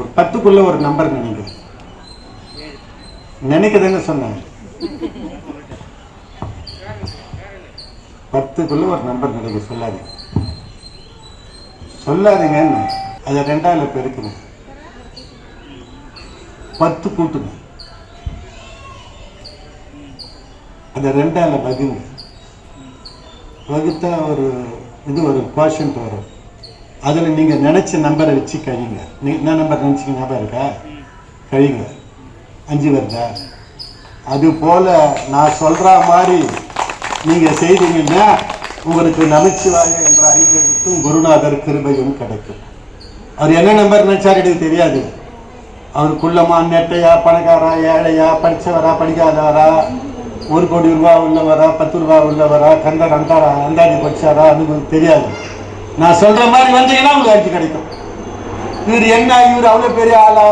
ஒரு பத்துக்குள்ள ஒரு நம்பர் நினைங்க நினைக்கிறதுன்னு சொன்னேன். பத்துக்குள்ள ஒரு நம்பர் நினைக்க சொல்லாதீங்க. சொல்லாதீங்கன்னு. அதை ரெண்டாவில் பெருக்கணும் பத்து கூட்டுங்க. அதை ரெண்டாவில் வகுங்க. வகுத்தா ஒரு இது ஒரு குவாஷன்ட் வரும். அதில் நீங்கள் நினச்ச நம்பரை வச்சு கழிங்க. நீ என்ன நம்பர் நினச்சிங்க? ஞாபகம் இருக்கா? கழிங்க. அஞ்சு வருதா? அது போல் நான் சொல்கிற மாதிரி நீங்கள் செய்தீங்கன்னா உங்களுக்கு நமச்சிவாய என்ற ஐந்தெழுத்தும் குருநாதர் கிருபையும் கிடைக்கும். அவர் என்ன நம்பர் நினச்சார் எனக்கு தெரியாது. அவர் குள்ளமா நெட்டையா பணக்காரா ஏழையா படித்தவரா படிக்காதவரா ஒரு கோடி ரூபா உள்ளவரா பத்து ரூபா உள்ளவரா கந்தர் அந்தாரா அந்தாதி படிச்சாரா அது தெரியாது. நான் சொல்ற மாதிரி வந்தீங்கன்னா உங்களுக்கு அடிச்சு கிடைக்கும்? இவர் என்ன இவர் அவ்வளோ பெரிய ஆளா?